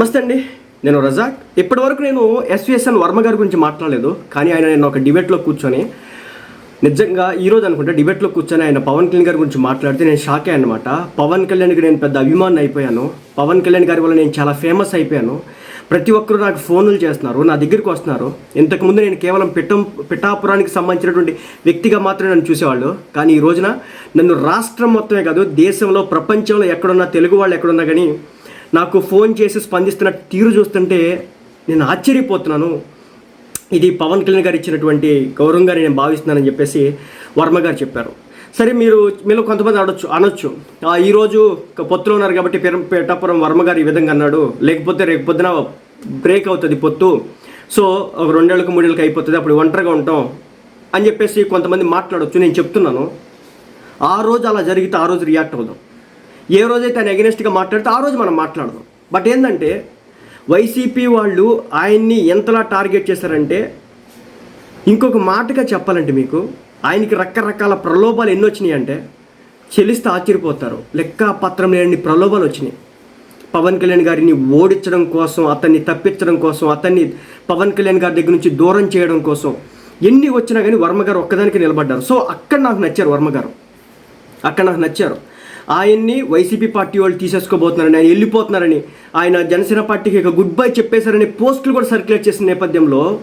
నమస్తే అండి. నేను రజాక్. ఇప్పటివరకు నేను ఎస్విఎస్ఎన్ వర్మ గారి గురించి మాట్లాడలేదు కానీ ఆయన నేను ఒక డిబేట్లో కూర్చొని నిజంగా ఈరోజు అనుకుంటే డిబేట్లో కూర్చొని ఆయన పవన్ కళ్యాణ్ గారి గురించి మాట్లాడితే నేను షాక్ అనమాట పవన్ కళ్యాణ్కి నేను పెద్ద అభిమాని అయిపోయాను. పవన్ కళ్యాణ్ గారి వల్ల నేను చాలా ఫేమస్ అయిపోయాను. ప్రతి ఒక్కరు నాకు ఫోన్లు చేస్తున్నారు నా దగ్గరికి వస్తున్నారు. ఇంతకుముందు నేను కేవలం పిట్టం పిఠాపురానికి సంబంధించినటువంటి వ్యక్తిగా మాత్రమే నన్ను చూసేవాళ్ళు. కానీ ఈ రోజున నన్ను రాష్ట్రం మొత్తమే కాదు దేశంలో ప్రపంచంలో ఎక్కడున్నా తెలుగు వాళ్ళు ఎక్కడున్నా కానీ నాకు ఫోన్ చేసి స్పందిస్తున్న తీరు చూస్తుంటే నేను ఆశ్చర్యపోతున్నాను. ఇది పవన్ కళ్యాణ్ గారు ఇచ్చినటువంటి గౌరవంగా నేను భావిస్తున్నానని చెప్పేసి వర్మ గారు చెప్పారు. సరే మీరు మీలో కొంతమంది అడవచ్చు అనొచ్చు. ఈరోజు ఒక పొత్తులో ఉన్నారు కాబట్టి పేటాపురం వర్మ గారు ఈ విధంగా అన్నాడు. లేకపోతే రేపు పొద్దున బ్రేక్ అవుతుంది పొత్తు. సో ఒక రెండేళ్ళకు మూడేళ్ళకి అయిపోతుంది అప్పుడు ఒంటరిగా ఉంటాం అని చెప్పేసి కొంతమంది మాట్లాడవచ్చు నేను చెప్తున్నాను. ఆ రోజు అలా జరిగితే ఆ రోజు రియాక్ట్ అవుదాం. ఏ రోజైతే ఆయన అగెనిస్ట్గా మాట్లాడితే ఆ రోజు మనం మాట్లాడదాం. బట్ ఏంటంటే వైసీపీ వాళ్ళు ఆయన్ని ఎంతలా టార్గెట్ చేశారంటే ఇంకొక మాటగా చెప్పాలంటే మీకు ఆయనకి రకరకాల ప్రలోభాలు ఎన్ని వచ్చినాయి అంటే చెల్లిస్తే ఆశ్చర్యపోతారు. లెక్క పత్రం లేని ప్రలోభాలు వచ్చినాయి. పవన్ కళ్యాణ్ గారిని ఓడించడం కోసం అతన్ని తప్పించడం కోసం అతన్ని పవన్ కళ్యాణ్ గారి దగ్గర నుంచి దూరం చేయడం కోసం ఎన్ని వచ్చినా కానీ వర్మ గారు ఒక్కదానికి నిలబడ్డారు. సో అక్కడ నాకు నచ్చారు వర్మ గారు. అక్కడ నాకు నచ్చారు. ఆయన్ని వైసీపీ పార్టీ వాళ్ళు తీసేసుకోబోతున్నారని ఆయన వెళ్ళిపోతున్నారని ఆయన జనసేన పార్టీకి ఇక గుడ్ బై చెప్పేశారని పోస్టులు కూడా సర్క్యులేట్ చేసిన నేపథ్యంలో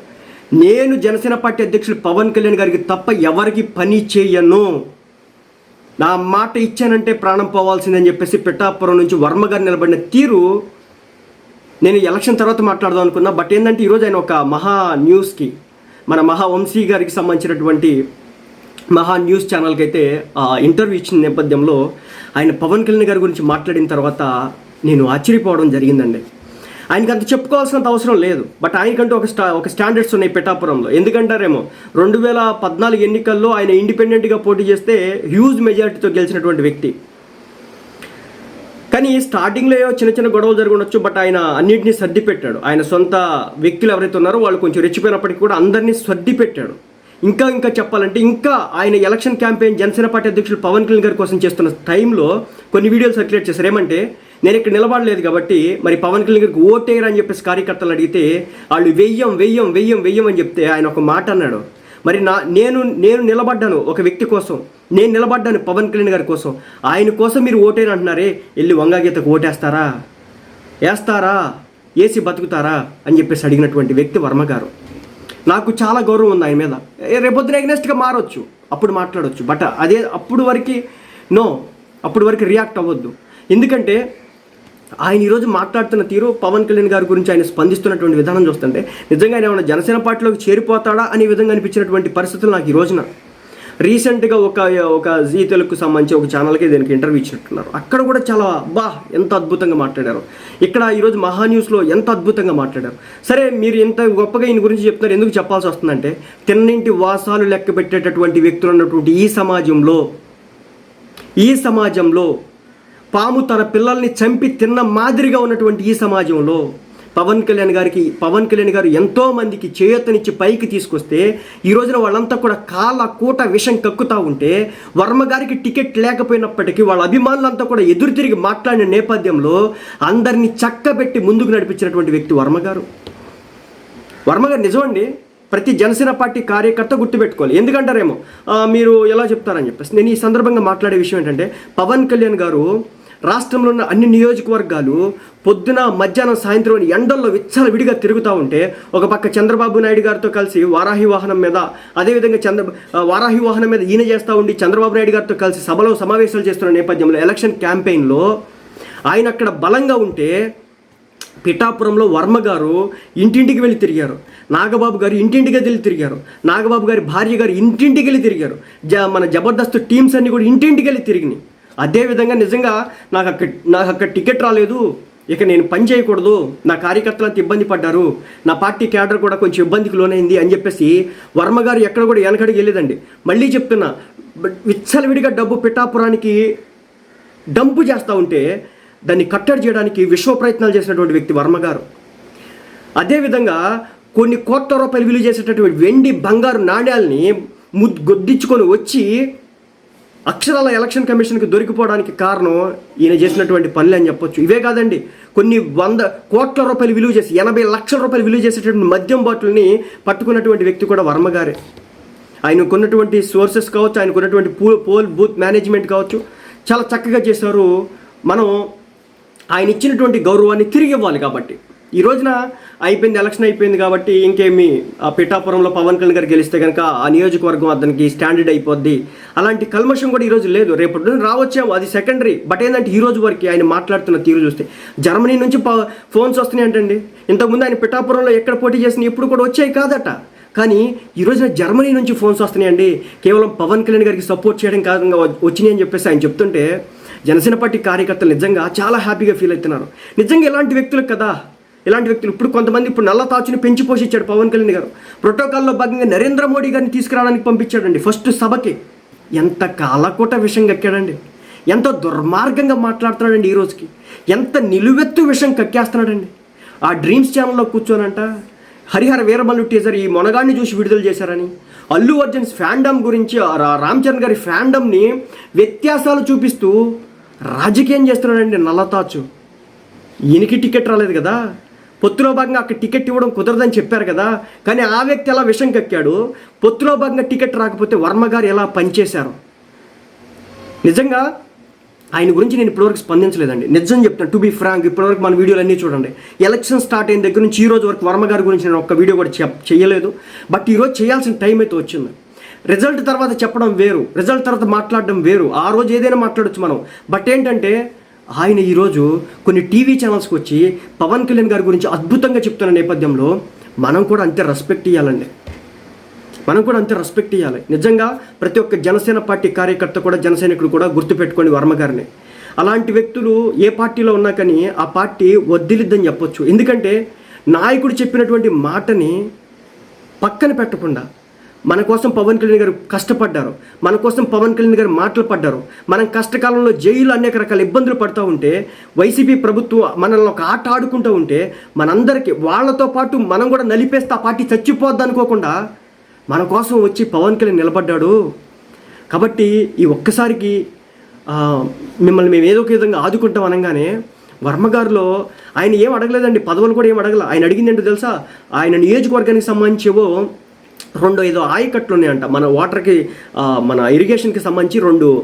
నేను జనసేన పార్టీ అధ్యక్షులు పవన్ కళ్యాణ్ గారికి తప్ప ఎవరికి పని చేయను. నా మాట ఇచ్చానంటే ప్రాణం పోవాల్సిందని చెప్పేసి పిఠాపురం నుంచి వర్మ గారు నిలబడిన తీరు నేను ఎలక్షన్ తర్వాత మాట్లాడదాం అనుకున్నా. బట్ ఏంటంటే ఈరోజు ఆయన ఒక మహా న్యూస్కి మన మహా వంశీ గారికి సంబంధించినటువంటి మహా న్యూస్ ఛానల్కి అయితే ఆ, ఇంటర్వ్యూ ఇచ్చిన నేపథ్యంలో ఆయన పవన్ కళ్యాణ్ గారి గురించి మాట్లాడిన తర్వాత నేను ఆశ్చర్యపోవడం జరిగిందండి. ఆయనకి అంత చెప్పుకోవాల్సినంత అవసరం లేదు. బట్ ఆయనకంటూ ఒక స్టా ఒక స్టాండర్డ్స్ ఉన్నాయి పిఠాపురంలో ఎందుకంటారేమో రెండు వేల పద్నాలుగు ఎన్నికల్లో ఆయన ఇండిపెండెంట్గా పోటీ చేస్తే హ్యూజ్ మెజారిటీతో గెలిచినటువంటి వ్యక్తి. కానీ స్టార్టింగ్లో ఏవో చిన్న చిన్న గొడవలు జరిగి బట్ ఆయన అన్నింటినీ సర్దిపెట్టాడు ఆయన సొంత వ్యక్తులు ఎవరైతే ఉన్నారో వాళ్ళు కొంచెం రెచ్చిపోయినప్పటికీ కూడా అందరినీ సర్దిపెట్టాడు ఇంకా ఇంకా చెప్పాలంటే ఇంకా ఆయన ఎలక్షన్ క్యాంపెయిన్ జనసేన పార్టీ అధ్యక్షులు పవన్ కళ్యాణ్ గారి కోసం చేస్తున్న టైంలో కొన్ని వీడియోలు సర్క్యులేట్ చేశారు. ఏమంటే నేను ఇక్కడ నిలబడలేదు కాబట్టి మరి పవన్ కళ్యాణ్ గారికి ఓటేయరు అని చెప్పేసి కార్యకర్తలు అడిగితే వాళ్ళు వెయ్యం వెయ్యం వెయ్యం వెయ్యం అని చెప్తే ఆయన ఒక మాట అన్నాడు. మరి నా నేను నేను నిలబడ్డాను ఒక వ్యక్తి కోసం. నేను నిలబడ్డాను పవన్ కళ్యాణ్ గారి కోసం. ఆయన కోసం మీరు ఓటేరు అంటున్నారే? వెళ్ళి వంగాగీతకు ఓటేస్తారా? వేస్తారా? ఏసి బతుకుతారా? అని చెప్పేసి అడిగినటువంటి వ్యక్తి వర్మ గారు. నాకు చాలా గౌరవం ఉంది ఆయన మీద. ఏ రేపొద్దున ఎగ్నెస్ట్గా మారొచ్చు. అప్పుడు మాట్లాడవచ్చు బట్ అదే అప్పుడు వరకు నో అప్పుడు వరకు రియాక్ట్ అవ్వద్దు. ఎందుకంటే ఆయన ఈరోజు మాట్లాడుతున్న తీరు పవన్ కళ్యాణ్ గారి గురించి ఆయన స్పందిస్తున్నటువంటి విధానం చూస్తుంటే నిజంగా ఆయన ఏమైనా జనసేన పార్టీలోకి చేరిపోతాడా అనే విధంగా అనిపించినటువంటి పరిస్థితులు నాకు ఈ రోజున రీసెంట్గా ఒక ఒక జీ తెలుగుకు సంబంధించి ఒక ఛానల్కి దీనికి ఇంటర్వ్యూ ఇచ్చినట్టున్నారు. అక్కడ కూడా చాలా బా ఎంత అద్భుతంగా మాట్లాడారు. ఇక్కడ ఈరోజు మహా న్యూస్లో ఎంత అద్భుతంగా మాట్లాడారు. సరే మీరు ఎంత గొప్పగా ఈయన గురించి చెప్తున్నారు. ఎందుకు చెప్పాల్సి వస్తుందంటే తిన్నింటి వాసాలు లెక్క పెట్టేటటువంటి వ్యక్తులు ఉన్నటువంటి ఈ సమాజంలో ఈ సమాజంలో పాము తన పిల్లల్ని చంపి తిన్న మాదిరిగా ఉన్నటువంటి ఈ సమాజంలో పవన్ కళ్యాణ్ గారికి పవన్ కళ్యాణ్ గారు ఎంతో మందికి చేయూతనిచ్చి పైకి తీసుకొస్తే ఈ రోజున వాళ్ళంతా కూడా కాళ్ళ కూట విషం కక్కుతా ఉంటే వర్మ గారికి టికెట్ లేకపోయినప్పటికీ వాళ్ళ అభిమానులంతా కూడా ఎదురు తిరిగి మాట్లాడిన నేపథ్యంలో అందరినీ చక్కబెట్టి ముందుకు నడిపించినటువంటి వ్యక్తి వర్మ గారు. వర్మ గారు నిజమండి ప్రతి జనసేన పార్టీ కార్యకర్త గుర్తుపెట్టుకోవాలి. ఎందుకంటారేమో? మీరు ఎలా చెప్తారని చెప్పేసి. నేను ఈ సందర్భంగా మాట్లాడే విషయం ఏంటంటే పవన్ కళ్యాణ్ గారు రాష్ట్రంలో ఉన్న అన్ని నియోజకవర్గాలు పొద్దున మధ్యాహ్నం సాయంత్రం ఎండల్లో విచ్చల విడిగా తిరుగుతూ ఉంటే ఒక పక్క చంద్రబాబు నాయుడు గారితో కలిసి వారాహి వాహనం మీద అదేవిధంగా చంద్ర వారాహి వాహనం మీద ఈయన చేస్తూ ఉండి చంద్రబాబు నాయుడు గారితో కలిసి సభలో సమావేశాలు చేస్తున్న నేపథ్యంలో ఎలక్షన్ క్యాంపెయిన్లో ఆయన అక్కడ బలంగా ఉంటే పిఠాపురంలో వర్మ గారు ఇంటింటికి వెళ్ళి తిరిగారు. నాగబాబు గారు ఇంటింటికి వెళ్ళి తిరిగారు. నాగబాబు గారి భార్య గారు ఇంటింటికి వెళ్ళి తిరిగారు. జ మన జబర్దస్త్ టీమ్స్ అన్నీ కూడా ఇంటింటికి వెళ్ళి తిరిగినాయి. అదేవిధంగా నిజంగా నాకు అక్కడ నాకు అక్కడ టికెట్ రాలేదు. ఇక నేను పని చేయకూడదు. నా కార్యకర్తలంతా ఇబ్బంది పడ్డారు. నా పార్టీ క్యాడర్ కూడా కొంచెం ఇబ్బందికి లోనైంది అని చెప్పేసి వర్మ గారు ఎక్కడ కూడా వెనకడికి వెళ్ళేదండి మళ్ళీ చెప్తున్నా బట్ విచ్చలవిడిగా డబ్బు పిఠాపురానికి డంపు చేస్తూ ఉంటే దాన్ని కట్టడి చేయడానికి విశ్వ ప్రయత్నాలు చేసినటువంటి వ్యక్తి వర్మ గారు. అదేవిధంగా కొన్ని కోట్ల రూపాయలు విలువ చేసేటటువంటి వెండి బంగారు నాణ్యాలని ముద్దు గొద్దించుకొని వచ్చి అక్షరాల ఎలక్షన్ కమిషన్కి దొరికిపోవడానికి కారణం ఈయన చేసినటువంటి పనులు అని చెప్పొచ్చు. ఇవే కాదండి కొన్ని వంద కోట్ల రూపాయలు విలువ చేసి ఎనభై లక్షల రూపాయలు విలువ చేసేటువంటి మద్యం బాటిల్ని పట్టుకున్నటువంటి వ్యక్తి కూడా వర్మ గారే. ఆయనకు ఉన్నటువంటి సోర్సెస్ కావచ్చు ఆయనకున్నటువంటి పూ పోల్ బూత్ మేనేజ్మెంట్ కావచ్చు చాలా చక్కగా చేశారు. మనం ఆయన ఇచ్చినటువంటి గౌరవాన్ని తిరిగి ఇవ్వాలి కాబట్టి. ఈ రోజున అయిపోయింది ఎలక్షన్ అయిపోయింది కాబట్టి ఇంకేమి ఆ పిఠాపురంలో పవన్ కళ్యాణ్ గారు గెలిస్తే కనుక ఆ నియోజకవర్గం అతనికి స్టాండర్డ్ అయిపోద్ది. అలాంటి కల్మషం కూడా ఈరోజు లేదు. రేపటి రావచ్చేమో అది సెకండరీ బట్ ఏంటంటే ఈ రోజు వరకు ఆయన మాట్లాడుతున్న తీరు చూస్తే. జర్మనీ నుంచి ప- ఫోన్స్ వస్తున్నాయి అంటండి. ఇంతకుముందు ఆయన పిఠాపురంలో ఎక్కడ పోటీ చేసిన ఇప్పుడు కూడా వచ్చాయి కాదట. కానీ ఈ రోజున జర్మనీ నుంచి ఫోన్స్ వస్తున్నాయండి. కేవలం పవన్ కళ్యాణ్ గారికి సపోర్ట్ చేయడం కాకుండా వ- వచ్చినాయి అని చెప్పేసి ఆయన చెప్తుంటే జనసేన పార్టీ కార్యకర్తలు నిజంగా చాలా హ్యాపీగా ఫీల్ అవుతున్నారు. నిజంగా ఇలాంటి వ్యక్తులకు కదా. ఇలాంటి వ్యక్తులు ఇప్పుడు కొంతమంది ఇప్పుడు నల్ల తాచుని పెంచి పోషించాడు పవన్ కళ్యాణ్ గారు. ప్రోటోకాల్లో భాగంగా నరేంద్ర మోడీ గారిని తీసుకురావడానికి పంపించాడండి. ఫస్ట్ సభకి. ఎంత కాలకూట విషయం కక్కాడండి. ఎంత దుర్మార్గంగా మాట్లాడుతున్నాడండి ఈ రోజుకి. ఎంత నిలువెత్తు విషయం కక్కేస్తున్నాడండి. ఆ డ్రీమ్స్ ఛానల్లో కూర్చోనంట. హరిహర వీరమల్లు టీజర్ ఈ మొనగాన్ని చూసి విడుదల చేశారని. అల్లు అర్జున్ ఫ్యాండమ్ గురించి ఆ రా- రామ్ చరణ్ గారి ఫ్యాండమ్ని వ్యత్యాసాలు చూపిస్తూ రాజకీయం చేస్తున్నాడండి నల్లతాచు ఈయనకి టికెట్ రాలేదు కదా. పొత్తులో భాగంగా అక్కడ టికెట్ ఇవ్వడం కుదరదని చెప్పారు కదా కానీ ఆ వ్యక్తి ఎలా విషం కక్కాడు. పొత్తులో భాగంగా టికెట్ రాకపోతే వర్మ గారు ఎలా పనిచేశారు? నిజంగా ఆయన గురించి నేను ఇప్పటివరకు స్పందించలేదండి. నిజం చెప్తాను టు బి ఫ్రాంక్ ఇప్పటివరకు మన వీడియోలు అన్నీ చూడండి. ఎలక్షన్ స్టార్ట్ అయిన దగ్గర నుంచి ఈ రోజు వరకు వర్మ గారి గురించి నేను ఒక్క వీడియో కూడా చెప్ చేయలేదు. బట్ ఈరోజు చేయాల్సిన టైం అయితే వచ్చింది. రిజల్ట్ తర్వాత చెప్పడం వేరు. రిజల్ట్ తర్వాత మాట్లాడడం వేరు. ఆ రోజు ఏదైనా మాట్లాడచ్చు మనం. బట్ ఏంటంటే ఆయన ఈరోజు కొన్ని టీవీ ఛానల్స్కి వచ్చి పవన్ కళ్యాణ్ గారి గురించి అద్భుతంగా చెప్తున్న నేపథ్యంలో మనం కూడా అంతే రెస్పెక్ట్ ఇవ్వాలండి మనం కూడా అంతే రెస్పెక్ట్ ఇవ్వాలి నిజంగా ప్రతి ఒక్క జనసేన పార్టీ కార్యకర్త కూడా జనసైనికుడు కూడా గుర్తుపెట్టుకోండి వర్మ గారిని. అలాంటి వ్యక్తులు ఏ పార్టీలో ఉన్నా కానీ ఆ పార్టీ వద్దిలిద్దని చెప్పొచ్చు. ఎందుకంటే నాయకుడు చెప్పినటువంటి మాటని పక్కన పెట్టకుండా మన కోసం పవన్ కళ్యాణ్ గారు కష్టపడ్డారు. మన కోసం పవన్ కళ్యాణ్ గారు మాటలు పడ్డారు. మనం కష్టకాలంలో జైలు అనేక రకాల ఇబ్బందులు పడుతూ ఉంటే వైసీపీ ప్రభుత్వం మనల్ని ఒక ఆట ఆడుకుంటూ ఉంటే మనందరికీ వాళ్ళతో పాటు మనం కూడా నలిపేస్తే ఆ పార్టీ చచ్చిపోద్ది అనుకోకుండా మన కోసం వచ్చి పవన్ కళ్యాణ్ నిలబడ్డాడు. కాబట్టి ఈ ఒక్కసారికి మిమ్మల్ని మేము ఏదో ఒక విధంగా ఆదుకుంటాం అనగానే వర్మగారులో ఆయన ఏం అడగలేదండి పదవులు కూడా ఏం అడగల. ఆయన అడిగింది ఏంటో తెలుసా? ఆయన నియోజకవర్గానికి సంబంధించేవో రెండు ఐదో ఆయకట్లు ఉన్నాయంట. మన వాటర్కి మన ఇరిగేషన్కి సంబంధించి రెండు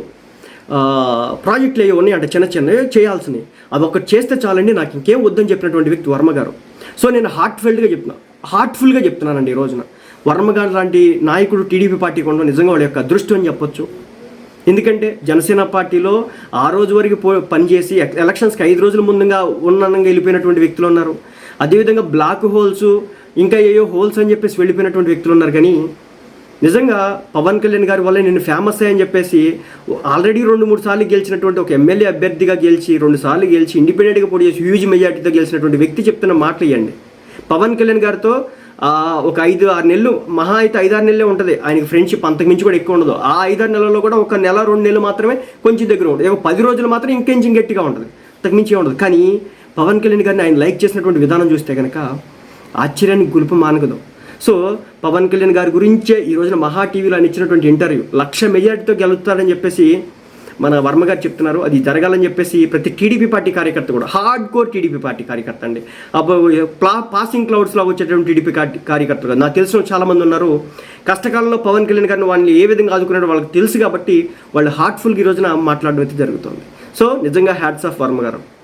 ప్రాజెక్టులు ఏవి ఉన్నాయంట చిన్న చిన్నవి చేయాల్సినవి. అవి ఒకటి చేస్తే చాలండి నాకు ఇంకేం వద్దని చెప్పినటువంటి వ్యక్తి వర్మ గారు. సో నేను హార్ట్ఫెల్డ్గా చెప్తున్నా. హార్ట్ఫుల్గా చెప్తున్నానండి ఈ రోజున. వర్మ గారు లాంటి నాయకుడు టీడీపీ పార్టీకి ఉండడం నిజంగా వాళ్ళ యొక్క అదృష్టం అని చెప్పొచ్చు. ఎందుకంటే జనసేన పార్టీలో ఆ రోజు వరకు పో పనిచేసి ఎక్- ఎలక్షన్స్కి ఐదు రోజుల ముందుగా ఉన్నంగా వెళ్ళిపోయినటువంటి వ్యక్తులు ఉన్నారు. అదేవిధంగా బ్లాక్ హోల్స్ ఇంకా ఏయో హోల్స్ అని చెప్పేసి వెళ్ళిపోయినటువంటి వ్యక్తులు ఉన్నారు కానీ నిజంగా పవన్ కళ్యాణ్ గారి వల్ల నేను ఫేమస్ అయ్యని చెప్పేసి ఆల్రెడీ రెండు మూడు సార్లు గెలిచినటువంటి ఒక ఎమ్మెల్యే అభ్యర్థిగా గెలిచి రెండు సార్లు గెలిచి ఇండిపెండెంట్గా పోటీ చేసి హ్యూజ్ మెజార్టీతో గెలిచినటువంటి వ్యక్తి చెప్తున్న మాటలు ఇవ్వండి పవన్ కళ్యాణ్ గారితో ఒక ఐదు ఆరు నెలలు మహా అయితే ఐదారు నెలలే ఉంటుంది. ఆయనకి ఫ్రెండ్షిప్ అంతకు మించి కూడా ఎక్కువ ఉండదు. ఆ ఐదారు నెలల్లో కూడా ఒక నెల రెండు నెలలు మాత్రమే కొంచెం దగ్గర ఉంటుంది. ఒక పది రోజులు మాత్రం ఇంకొంచెం గట్టిగా ఉంటుంది. అంతకుమించి ఉండదు. కానీ పవన్ కళ్యాణ్ గారిని ఆయన లైక్ చేసినటువంటి విధానం చూస్తే కనుక ఆశ్చర్యానికి గులుపు మానగదు. సో పవన్ కళ్యాణ్ గారి గురించే ఈ రోజున మహా టీవీలో ఆయన ఇచ్చినటువంటి ఇంటర్వ్యూ. లక్ష మెజార్టీతో గెలుస్తారని చెప్పేసి మన వర్మ గారు చెప్తున్నారు. అది జరగాలని చెప్పేసి ప్రతి టీడీపీ పార్టీ కార్యకర్త కూడా హార్డ్ కోర్ టీడీపీ పార్టీ కార్యకర్త అండి. ప్లా పాసింగ్ క్లౌడ్స్లో వచ్చేటువంటి టీడీపీ కార్టీ- కార్యకర్తలు నాకు తెలిసిన చాలామంది ఉన్నారు. కష్టకాలంలో పవన్ కళ్యాణ్ గారిని వాళ్ళని ఏ విధంగా ఆదుకున్నారో వాళ్ళకి తెలుసు కాబట్టి వాళ్ళు హార్ట్ఫుల్గా ఈ రోజున మాట్లాడడం అయితే జరుగుతుంది. సో నిజంగా హ్యాట్స్ ఆఫ్ వర్మ గారు.